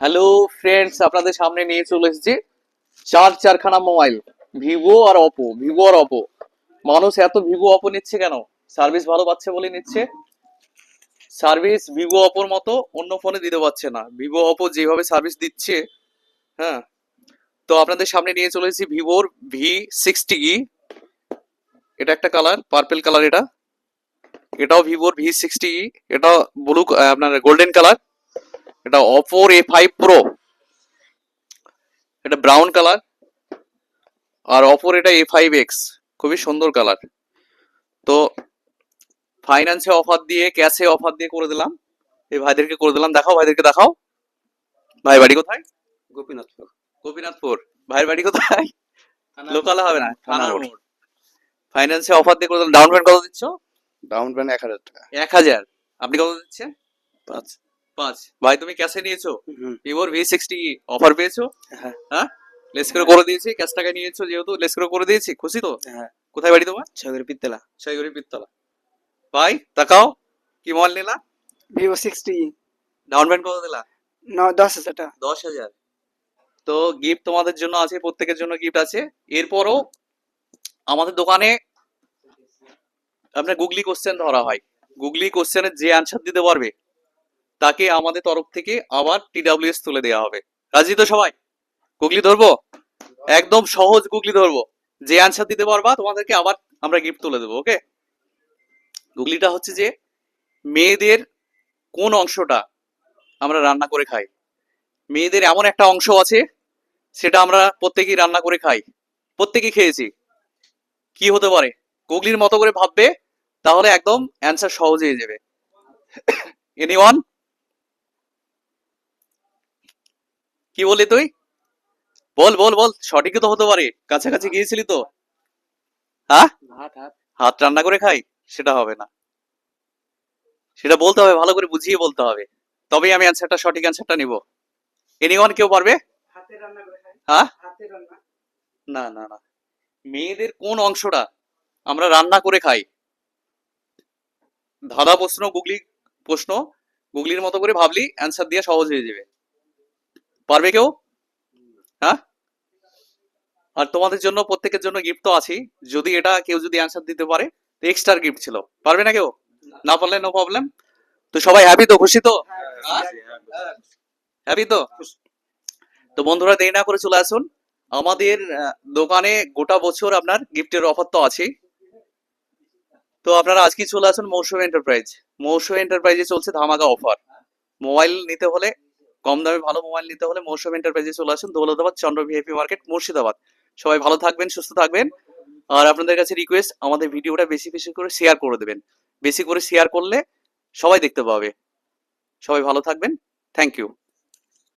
Hello friends আপনাদের সামনে নিয়ে চলে এসেছি। চার চারখানা মোবাইল, ভিভো আর অপো ভিভো আর অপো মানুষ এত ভিভো অপো নিচ্ছে কেন? সার্ভিস ভালো পাচ্ছে বলে নিচ্ছে। সার্ভিস ভিভো অপোর মতো অন্য ফোনে দিতে পারছে না। ভিভো অপো যেভাবে সার্ভিস দিচ্ছে হ্যাঁ। তো আপনাদের সামনে নিয়ে চলে এসেছি ভিভোর ভি সিক্সটি ই এটা একটা কালার পার্পেল কালার এটা। এটাও ভিভোর ভি সিক্সটি ই এটা ব্লু আপনার গোল্ডেন কালার এটা অপোর এ ফাইভ প্রো এটা ব্রাউন কালার আর অপোর এটা এ ফাইভ এক্স খুবই সুন্দর কালার তো ফাইন্যান্সে অফার দিয়ে ক্যাশে অফার দিয়ে করে দিলাম। এই ভাইদেরকে করে দিলাম। দেখাও ভাইদেরকে দেখাও। ভাই বাড়ি কোথায়? গোপীনাথপুর। গোপীনাথপুর। ভাইয়ের বাড়ি কোথায়? লোকালে হবে না থানা থানা রোড। রোড ফাইন্যান্সে অফার দিয়ে করে দিলাম। ডাউন পেমেন্ট কত দিচ্ছ? ডাউন পেমেন্ট এক হাজার টাকা। এক হাজার। আপনি কত দিচ্ছেন? পাঁচ। পাঁচ। ভাই তুমি ক্যাশে নিয়েছো? ভিভোর ভি সিক্সটি অফার পেয়েছ? হ্যাঁ। হ্যাঁ? লেস করে করে দিয়েছি ক্যাশ টাকা নিয়েছো যেহেতু লেস করে করে দিয়েছি। খুশি তো? হ্যাঁ। কোথায় বাড়ি তোমার? ছগের পিত্তলা। সাইগরি পিত্তলা। ভাই তাকাও কি মল নিলা? ভিভো সিক্সটি ডাউন পেমেন্ট কত দিলা? ন দশ হাজার টাকা। দশ হাজার। তো গিফট তোমাদের জন্য আছে প্রত্যেকের জন্য গিফট আছে। এরপরও আমাদের দোকানে আপনার গুগলি কোশ্চেন ধরা হয়। গুগলি কোশ্চেনের যে অ্যান্সার দিতে পারবে তাকে আমাদের তরফ থেকে আবার টিডাব্লিউএস তুলে দেওয়া হবে। রাজি তো সবাই? গুগলি ধরবো? একদম সহজ গুগলি ধরবো। যে অ্যান্সার দিতে পারবা, তোমাদেরকে আবার আমরা গিফট তুলে দেবো ওকে গুগলিটা হচ্ছে যে, মেয়েদের কোন অংশটা আমরা রান্না করে খাই? মেয়েদের এমন একটা অংশ আছে, সেটা আমরা প্রত্যেকেই রান্না করে খাই। প্রত্যেকেই খেয়েছি। কি হতে পারে? গুগলির মতো করে ভাববে, তাহলে একদম অ্যান্সার সহজ হয়ে যাবে। এনিওয়ান কি বললি তুই? বল বল বল সঠিকই তো হতে পারে। কাছাকাছি গিয়েছিলি তো? হ্যাঁ? হাত রান্না করে খাই? সেটা হবে না। সেটা বলতে হবে ভালো করে বুঝিয়ে বলতে হবে। তবেই আমি অ্যান্সারটা সঠিক অ্যান্সারটা নিব। এনিওয়ান কেউ পারবে? হ্যাঁ? না না না। মেয়েদের কোন অংশটা আমরা রান্না করে খাই? ধাঁধা প্রশ্ন গুগলি প্রশ্ন গুগলির মতো করে ভাবলি অ্যান্সার দিয়ে সহজ হয়ে যাবে। পারবে কেউ? হ্যাঁ? আর তোমাদের জন্য প্রত্যেকের জন্য গিফট তো আছেই। যদি এটা কেউ যদি অ্যান্সার দিতে পারে তো এক্সট্রা গিফট ছিল। পারবে না কেউ? না পারলে নো প্রবলেম তো সবাই হ্যাপি তো? খুশি তো? হ্যাপি তো? তো বন্ধুরা দেরি না করে চলে আসুন। আমাদের দোকানে গোটা বছর আপনার গিফটের অফার তো আছেই। তো আপনারা আজকে চলে আসুন মৌসুমী এন্টারপ্রাইজ মৌসুমী এন্টারপ্রাইজে চলছে ধামাকা অফার মোবাইল নিতে হলে কম দামে ভালো মোবাইল নিতে হলে মৌসুম এন্টারপ্রাইজে চলে আসুন। Daulatabad, Chandra VIP market Murshidabad. সবাই ভালো থাকবেন, সুস্থ থাকবেন। আর আপনাদের কাছে রিকোয়েস্ট আমাদের ভিডিওটা বেশি বেশি করে শেয়ার করে দেবেন। বেশি করে শেয়ার করলে সবাই দেখতে পাবে। সবাই ভালো থাকবেন। Thank you